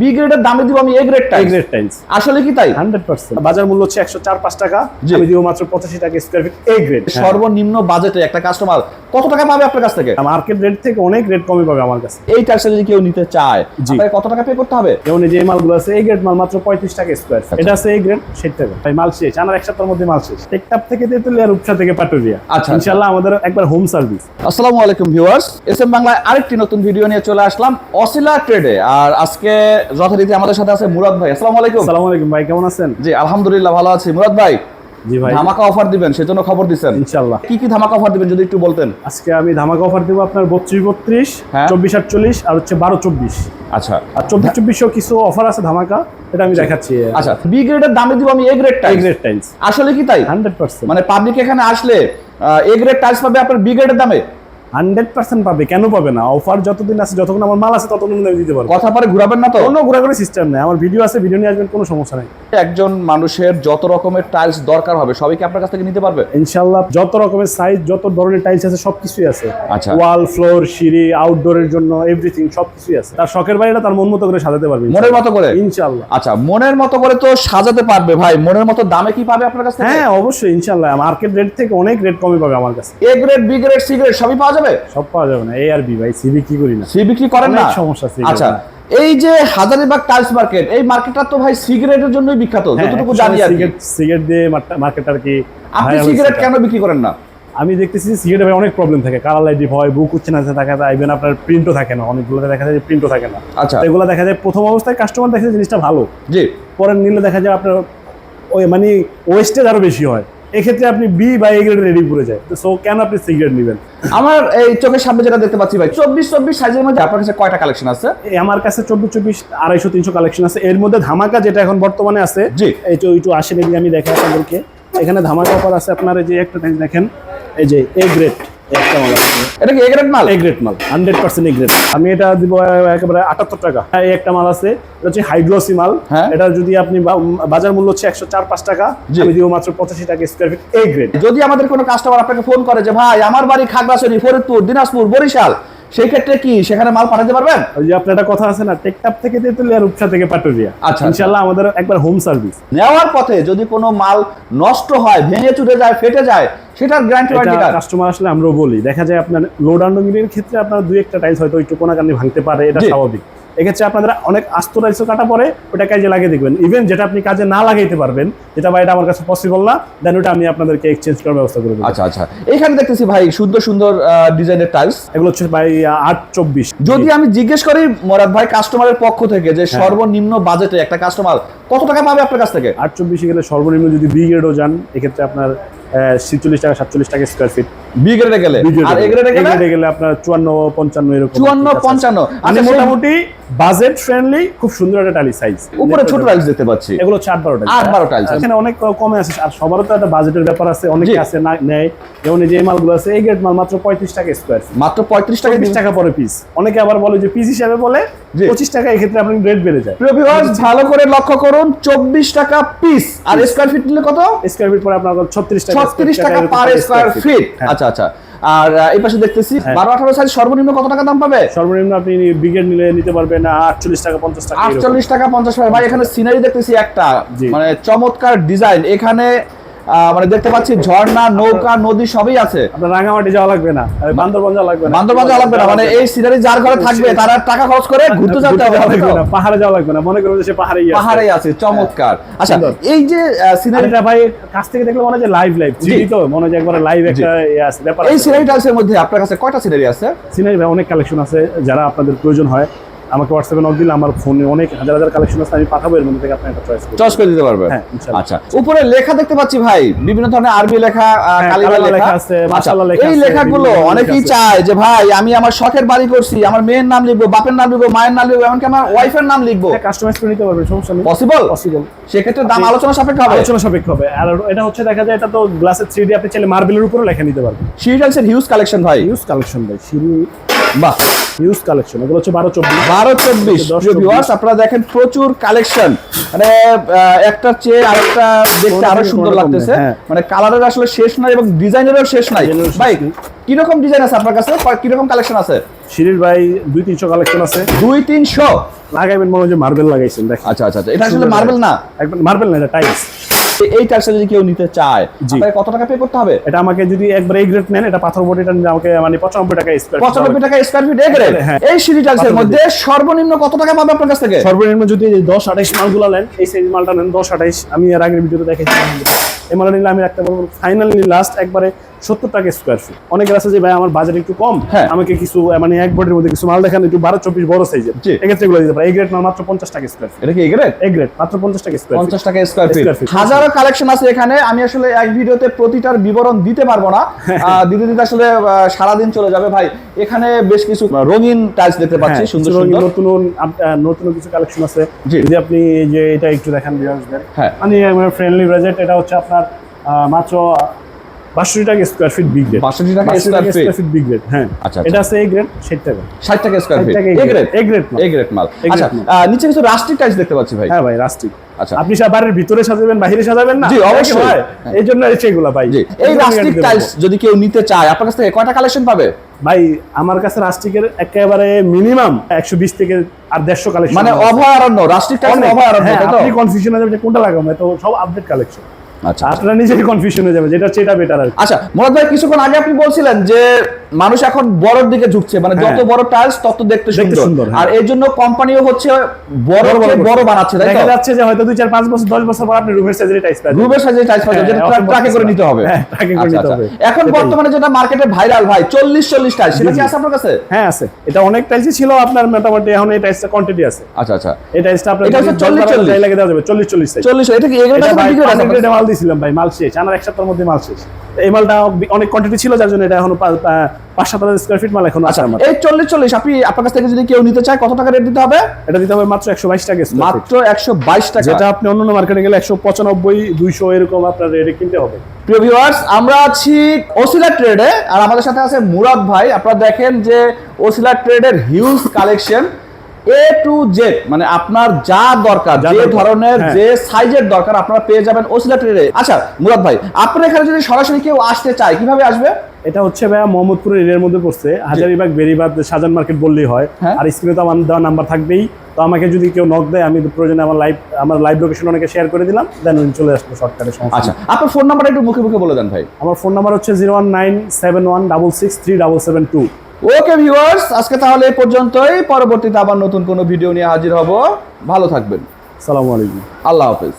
B গ্রেডের দামে দিব আমি A grade A tiles grade tiles আসলে কি তাই? Hundred percent. বাজার মূল্য হচ্ছে একশো চার পাঁচ টাকা। আমি দিব মাত্র পঁচাশি টাকা স্কোয়ার ফিট এ গ্রেড সর্বনিম্ন বাজেটে একটা কাস্টমার কত টাকা পাবে আপনার কাছ থেকে? মার্কেট রেট থেকে অনেক রেট কমে পাবে আমার কাছে। এই টাইলসটা যদি কেউ নিতে চায় আপনাকে কত টাকা পে করতে হবে? যেমন যে মালগুলো আছে এই গ্রেড মাল মাত্র পঁয়ত্রিশ টাকা স্কোয়ার এটা আছে এই গ্রেড ষাট টাকা। তাই মাল শেষ। আনার এক সপ্তাহের মধ্যে মাল শেষ। টেকটাপ থেকে তেতুলিয়া রূপসা থেকে পাটুরিয়া আচ্ছা। ইনশাল্লাহ আমাদের একবার হোম সার্ভিস আসসালামু আলাইকুম ভিউয়ার্স এস এম বাংলায় আরেকটি নতুন ভিডিও নিয়ে চলে আসলাম। অসিলা ট্রেডে আর আজকে যথারীতি আমাদের সাথে আছে মুরাদ ভাই। আসসালামু আলাইকুম। আসসালামু আলাইকুম ভাই কেমন আছেন? জি আলহামদুলিল্লাহ ভালো আছি। মুরাদ ভাই জি ভাই। ধামাকা অফার দিবেন সেজন্য খবর দিচ্ছেন ইনশাল্লাহ কি কি ধামাকা অফার দিবেন যদি একটু বলতেন? আজকে আমি ধামাকা অফার দেবো আপনার বত্রিশ বত্রিশ হ্যাঁ। চব্বিশ আটচল্লিশ আর হচ্ছে বারো চব্বিশ। আচ্ছা। আর চব্বিশ চব্বিশও কিছু অফার আছে ধামাকা এটা আমি দেখাচ্ছি। আচ্ছা বি গ্রেডের দামে দিব আমি A grade tiles A grade tiles আসলে কি তাই? Hundred percent. মানে পাবলিক এখানে আসলে এ গ্রেড টাইলস পাবে আপনার বি গ্রেডের দামে? হান্ড্রেড পার্সেন্ট পাবে কেন পাবে না? অফার যতদিন আছে যতক্ষণ আমার মাল আছে ততক্ষণ আমি দিতে পারব। কথা পরে ঘুরাবেন না তো? কোনো ঘোরাঘুরি সিস্টেম নেই আমার ভিডিও আছে ভিডিও নিয়ে আসবেন কোনো সমস্যা নেই। একজন মানুষের যত রকমের টাইলস দরকার হবে সবই কি আপনার কাছ থেকে নিতে পারবে? ইনশাল্লাহ যত রকমের সাইজ যত ধরনের টাইলস আছে সবকিছুই আছে। আচ্ছা। ওয়াল ফ্লোর সিঁড়ি আউটডোরের জন্য এভরিথিং সবকিছুই আছে। তার শখের বাড়িটা তার মন মতো করে সাজাতে পারবে মনের মতো করে? ইনশাল্লাহ আচ্ছা মনের মতো করে তো সাজাতে পারবে ভাই। মনের মতো দামে কি পাবে আপনার কাছ থেকে? হ্যাঁ অবশ্যই ইনশাল্লাহ মার্কেট রেট থেকে অনেক রেট কমে পাবে আমার কাছে। A grade B grade C grade সবই পাওয়া যাবে? সব পাওয়া যাবে না এ আর বি ভাই সিবি কি করি না। সি বিক্রি করেন না? সমস্যা আচ্ছা এই যে হাজারিবাগ টাইলস মার্কেট এই মার্কেটটা তো ভাই সিগারেটের জন্যই বিখ্যাত হ্যাঁ, যতটুকু জানি আর সিগারেট সিগারেট দিয়ে মার্কেট আর কি আপনি সিগারেট কেন বিক্রি করেন না? আমি দেখতেছি সিগারেটে ভাই অনেক প্রবলেম থাকে কালার লাইট হয় বুক উঠছে না দেখা যায় ইভেন আপনার প্রিন্টও থাকে না অনেকগুলোতে দেখা যায় প্রিন্টও থাকে না। আচ্ছা। এগুলো দেখা যায় প্রথম অবস্থায় কাস্টমার দেখে জিনিসটা ভালো জি। পরে নিলে দেখা যায় আপনার ওই মানে ওয়েস্টেজ আরও বেশি হয়। এক্ষেত্রে আপনি বি বা এ গ্রেড রেডি করে যায়। তো সো কেন আপনি সি গ্রেড নেবেন? আমার এই চোখের সামনে যেটা দেখতে পাচ্ছি ভাই চব্বিশ চব্বিশ সাইজের মধ্যে আপনার কাছে কয়টা কালেকশন আছে? আমার কাছে চব্বিশ চব্বিশ আড়াইশো তিনশো কালেকশন আছে। এর মধ্যে ধামাকা যেটা এখন বর্তমানে আছে জি। এই তো একটু আসেন এদিকে আমি দেখাই আপনাদেরকে। এখানে ধামাকা পর আছে আপনার এই যে একটা দেখেন এই যে এ গ্রেড এটা কি এ গ্রেড মাল? এ গ্রেড মাল হান্ড্রেড পার্সেন্ট এ গ্রেড আমি এটা দিব একেবারে আটাত্তর টাকা। হ্যাঁ, এই একটা মাল আছে এটা হচ্ছে হাইগ্লোসি মাল। হ্যাঁ। এটা যদি আপনি বাজার মূল্য হচ্ছে একশো চার পাঁচ টাকা। আমি দিব মাত্র পঁচাশি টাকা স্কোয়ার ফিট এ গ্রেড যদি আমাদের কোনো কাস্টমার আপনাকে ফোন করে যে ভাই আমার বাড়ি খাগড়াছড়ি ফরিদপুর দিনাজপুর বরিশাল সেই ক্ষেত্রে কি সেখানে মাল পাঠাতে পারবেন? ওই যে আপনার একটা কথা আছে না টেকটাপ থেকে তেতুলিয়া রূপসা থেকে পাটুরিয়া আচ্ছা। ইনশাল্লাহ আমাদের একবার হোম সার্ভিস নেওয়ার পথে যদি কোনো মাল নষ্ট হয় ভেঙে চুরে যায় ফেটে যায় সেটার গ্যারান্টি ওয়ারেন্টি কার্ড কাস্টমার আসলে আমরা বলি। দেখা যায় আপনার লোড এর ক্ষেত্রে আপনার দুই একটা টাইলস হয়তো একটু কোনাকানি ভাঙতে পারে এটা স্বাভাবিক। এক্ষেত্রে আপনাদের অনেক আস্ত টাইলসও কাটা পরে ওটা কাজে লাগিয়ে দেখবেন। ইভেন যেটা আপনি কাজে না লাগাইতে পারবেন যেটা বা এটা আমার কাছে পসিবল না দেন ওটা আমি আপনাদেরকে এক্সচেঞ্জ করার ব্যবস্থা করে দেবো। আচ্ছা আচ্ছা। এখানে দেখতেছি ভাই সুন্দর সুন্দর ডিজাইনের টাইলস এগুলো হচ্ছে ভাই আট চব্বিশ। যদি আমি জিজ্ঞেস করি মরাদ ভাই কাস্টমারের পক্ষ থেকে যে সর্বনিম্ন বাজেটে একটা কাস্টমার কত টাকা পাবে আপনার কাছ থেকে? আট চব্বিশে গেলে সর্বনিম্ন যদি বি গ্রেডও যান এক্ষেত্রে আপনার ছিচল্লিশ টাকা সাতচল্লিশ টাকা স্কোয়ার ফিট বি গ্রেডে গেলে? আর এ গ্রেডে গেলে গ্রেডে গেলে আপনার চুয়ান্ন পঞ্চান্ন এরকম। চুয়ান্ন পঞ্চান্ন। মানে আচ্ছা মোটামুটি বাজেট ফ্রেন্ডলি খুব সুন্দর একটা টালি সাইজ উপরে ছোট টাইলস দেখতে পাচ্ছি। এগুলো হচ্ছে আট বারো টাইলস আট বারো টাইলস এখানে অনেক কমে আছে। আর সবারও তো একটা বাজেটের ব্যাপার আছে। অনেকে আছে না নেয়। যেমন এই যে মালগুলো আছে এই গ্রেড মাল মাত্র পঁয়ত্রিশ টাকা স্কোয়ার মাত্র পঁয়ত্রিশ টাকা চল্লিশ টাকা পরে পিস অনেকে আবার বলে যে পিস হিসাবে বলে। পঁচিশ টাকা এক্ষেত্রে আপনার রেট বেড়ে যায়। প্রিয় ভালো করে লক্ষ্য করুন চব্বিশ টাকা পিস আর স্কোয়ার ফিট নিলে কত? স্কোয়ার ফিট পরে আপনার ছত্রিশ টাকা ছত্রিশ টাকা এরকম পার স্কয়ার ফিট। আচ্ছা আচ্ছা। আর এই পাশে দেখতেছি হ্যাঁ। বারো আঠারো সাইজ সর্বনিম্ন কত টাকা দাম পাবে? সর্বনিম্ন আপনি ব্রিগেড নিলে নিতে পারবেন আটচল্লিশ টাকা পঞ্চাশ টাকা। আটচল্লিশ টাকা পঞ্চাশ টাকা। ভাই এখানে সিনারি দেখতেছি একটা। মানে চমৎকার ডিজাইন এখানে মানে দেখতে পাচ্ছি ঝর্ণা নৌকা নদী সবই আছে। আপনার রাঙামাটি যাওয়া লাগবে না বান্দরবান যাওয়া লাগবে না। বান্দরবান যাওয়া লাগবে না মানে এই সিনারি যার ঘরে থাকবে তারা টাকা খরচ করে ঘুরতে যেতে হবে না, পাহাড়ে যাওয়া লাগবে না মনে করুন যে সে পাহাড়ে পাহাড়ে আছে চমৎকার। আচ্ছা এই যে সিনারি এটা ভাই কাছ থেকে দেখলে মনে হয় যে লাইভ লাইভ জি। তো মনে হয় একবার লাইভ একটা ইয়ে আছে ব্যাপার এই সিনারিটা আছে। মধ্যে আপনার কাছে কয়টা সিনারি আছে? সিনারি ভাই অনেক কালেকশন আছে যারা আপনাদের প্রয়োজন হয়। আমাকে হোয়াটসঅ্যাপে নক দিলে আমার ফোনে অনেক হাজার হাজার কালেকশন আছে আমি পাঠাবো এর মধ্যে থেকে আপনি একটা চয়েস চয়েস করে দিতে পারবে হ্যাঁ। আচ্ছা উপরে লেখা দেখতে পাচ্ছি ভাই বিভিন্ন ধরনের আরবি লেখা হ্যাঁ, কালিমা লেখা। আছে, আচ্ছা, মাশাআল্লাহ লেখা এই লেখাগুলো অনেকেই চায় যে ভাই আমি আমার শখের বাড়ি করছি আমার মেয়ের নাম লিখব বাপের নাম লিখব মায়ের নাম লিখব এমনকি আমার ওয়াইফের নাম লিখব। কাস্টমাইজ করে নিতে পারবেন সমস্যা নেই। পসিবল পসিবল সেক্ষেত্রে দাম আলোচনা সাপেক্ষে হবে? আলোচনা সাপেক্ষ হবে। আর এটা হচ্ছে দেখা যায় এটা তো গ্লাসের থ্রি ডি আপনি চাইলে মার্বেলের উপরে লেখা নিতে পারবেন। টাইলসের হিউজ কালেকশন ভাই। ইউজ কালেকশন ভাই সিঁড়ি বাহ ইউজ কালেকশন এগুলো হচ্ছে বারো চব্বিশ। বারো চব্বিশ। আপনারা দেখেন প্রচুর কালেকশন মানে চেয়ে আরেকটা দেখতে আরও সুন্দর লাগতেছে। হ্যাঁ। মানে কালারের আসলে শেষ নাই এবং ডিজাইনেরও শেষ নাই। ভাই কীরকম ডিজাইন আছে আপনার কাছে? কীরকম কালেকশন আছে? সিঁড়ির ভাই দুই তিনশো কালেকশন আছে। দুই তিনশো? লাগাইবেন মনে হয় যে মার্বেল লাগাইছেন দেখ আচ্ছা আচ্ছা আচ্ছা। এটা আসলে মার্বেল না? একদম মার্বেল না এটা টাইলস এই টাইলসটা যদি কেউ নিতে চায় আপনাকে কত টাকা পে করতে হবে? এটা আমাকে যদি একবার এই গ্রেড নেন এটা পাথর বডিটা আমাকে মানে পঁচানব্বই টাকা স্কোয়ার পঁচানব্বই টাকা স্কোয়ার ফিট এ গ্রেড হ্যাঁ। এই সিঁড়ি টাইলসের মধ্যে সর্বনিম্ন কত টাকা পাবে আপনার কাছ থেকে? সর্বনিম্ন যদি এই দশ আঠাইশ মালগুলো নেন এই সাইজ মালটা নেন দশ আঠাইশ আমি এর আগের ভিডিওতে দেখেছি। এই মালটা নিলে আমি রাখতে পারব ফাইনালি লাস্ট একবারে সত্তর টাকা স্কোয়ার ফিট অনেকের আছে যে ভাই আমার বাজেট একটু কম। হ্যাঁ। আমাকে কিছু মানে এক বডির মধ্যে কিছু মাল দেখান একটু বারো চব্বিশ বড় সাইজের এক্ষেত্রে এগুলো দিতে পারে এই গ্রেড মাত্র পঞ্চাশ টাকা স্কোয়ার ফিট এটা কি এ গ্রেড এই গ্রেড মাত্র পঞ্চাশ টাকা স্কোয়ার পঞ্চাশ টাকা স্কোয়ার ফিট হাজারো কালেকশন আছে এখানে। আমি আসলে এক ভিডিওতে প্রতিটার বিবরণ দিতে পারব না। দিতে দিতে আসলে সারাদিন চলে যাবে। ভাই এখানে বেশ কিছু রঙিন টাইলস দেখতে পাচ্ছি হ্যাঁ, সুন্দর সুন্দর। নতুন নতুন কিছু কালেকশন আছে। যদি আপনি যে এটা একটু দেখেন ভিউয়ার্সদের হ্যাঁ। মানে ফ্রেন্ডলি বাজেট এটা হচ্ছে আপনার মাত্র বাষট্টি টাকা স্কোয়ার ফিট বিগ গ্রেড 62 টাকা feet। ফিট বিগ গ্রেড হ্যাঁ। আচ্ছা, এটা আছে এই গ্রেড ষাট টাকা। ষাট টাকা square 60 feet A grade grade মাল। এ গ্রেড মাল। আচ্ছা নিচে কিছু রাস্টিক টাইলস দেখতে পাচ্ছি ভাই। হ্যাঁ ভাই রাস্টিক আচ্ছা। আপনি সব বাড়ির ভিতরে সাজাবেন বাইরে সাজাবেন না? জি, অবশ্যই। হ্যাঁ। এই জন্য ভাই। জি এই রাস্টিক টাইলস যদি কেউ নিতে চায় আপনার কাছ থেকে কয়টা কালেকশন পাবে? ভাই আমার কাছে রাস্টিকের একেবারে মিনিমাম একশো বিশ থেকে আর দেড়শো কালেকশন মানে অভয়ারণ্য রাস্টিক টাইলস অভয়ারণ্য হ্যাঁ, আপনি কনফিউশন হয়ে যাবে কোনটা লাগাবো তো সব আপডেট কালেকশন আচ্ছা আপনারা নিজেই কনফিউশন হয়ে যাবে যেটা এটা বেটার আর আচ্ছা মোরাদ ভাই কিছুক্ষণ আগে আপনি বলছিলেন যে মানুষ এখন বড়র দিকে ঝুঁকছে মানে যত হ্যাঁ। বড় টাইলস তত দেখতে সুন্দর। হ্যাঁ। আর এই জন্য কোম্পানিও হচ্ছে বড় বড় বানাচ্ছে তাই দেখা যাচ্ছে যে হয়তো দুই চার পাঁচ বছর দশ বছর পর আপনি রুমের সাইজের টাইস পাবেন। গ্রুপের সাইজে টাইলস পাওয়া যায় যেটা হ্যাঁ, ট্রাকে করে নিতে হবে। হ্যাঁ, ট্রাকে করে আচ্ছা, নিতে আচ্ছা। হবে। এখন বর্তমানে যেটা মার্কেটে ভাইরাল ভাই চল্লিশ চল্লিশ টাইলস সেটা কি আছে আপনার কাছে? হ্যাঁ আছে। এটা অনেক টাইসই ছিল আপনার মোটামুটি এখন এই টাইসটা কোয়ান্টিটি আছে। আচ্ছা আচ্ছা। এই টাইসটা আপনার এটা হচ্ছে 40 40 40 লাগে দেওয়া যাবে চল্লিশ চল্লিশ সাইজ চল্লিশ এটা কি এগুলো ভাই বিক্রি দিয়েছিলাম ভাই মাল শেষ। আমার এক সপ্তাহের মধ্যে মাল শেষ। এই মালটা অনেক কোয়ান্টিটি ছিল যার জন্য এটা এখন পাঁচ সাত হাজার স্কোয়ার ফিট মাল এখন আছে আচ্ছা আমার। এই চল্লিশ চল্লিশ আপনি আপনার কাছ থেকে যদি কেউ নিতে চায় কত টাকা রেট দিতে হবে? এটা দিতে হবে মাত্র একশো বাইশ টাকা মাত্র একশো বাইশ টাকা। যেটা আপনি অন্যান্য মার্কেটে গেলে একশো পঁচানব্বই দুইশো এরকম আপনার রেটে কিনতে হবে। প্রিয় ভিউয়ার্স আমরা আছি ওসিলা ট্রেডে আর আমাদের সাথে আছে মুরাদ ভাই। আপনারা দেখেন যে ওসিলা ট্রেডের huge collection A to Z মানে আপনার যা দরকার যা ধরনের হ্যাঁ। যে সাইজের দরকার আপনারা পেয়ে যাবেন ওসিলা ট্রেডে আচ্ছা মুরাদ ভাই আপনার এখানে যদি সরাসরি কেউ আসতে চায় কীভাবে আসবে? এটা হচ্ছে ভাইয়া মোহাম্মদপুরের এরিয়ার মধ্যে পড়ছে। হাজারিবাগ বেরিবাদ সাজান মার্কেট বললেই হয়। হ্যাঁ। আর স্ক্রিনে তো আমার দেওয়া নাম্বার থাকবেই। তো আমাকে যদি কেউ নক দেয় আমি প্রয়োজনে আমার লাইভ আমার লাইভ লোকেশন অনেকে শেয়ার করে দিলাম। দেন চলে আসব শর্টকাটে সমস্যা আচ্ছা আপনার ফোন নাম্বারটা একটু মুখে মুখে বলে দেন ভাই। আমার ফোন নাম্বার হচ্ছে zero one nine seven one double six three double seven two okay viewers আজকে তাহলে এই পর্যন্তই। পরবর্তীতে আবার নতুন কোনো ভিডিও নিয়ে হাজির হব। ভালো থাকবেন। সালামু আলাইকুম। আল্লাহ হাফেজ।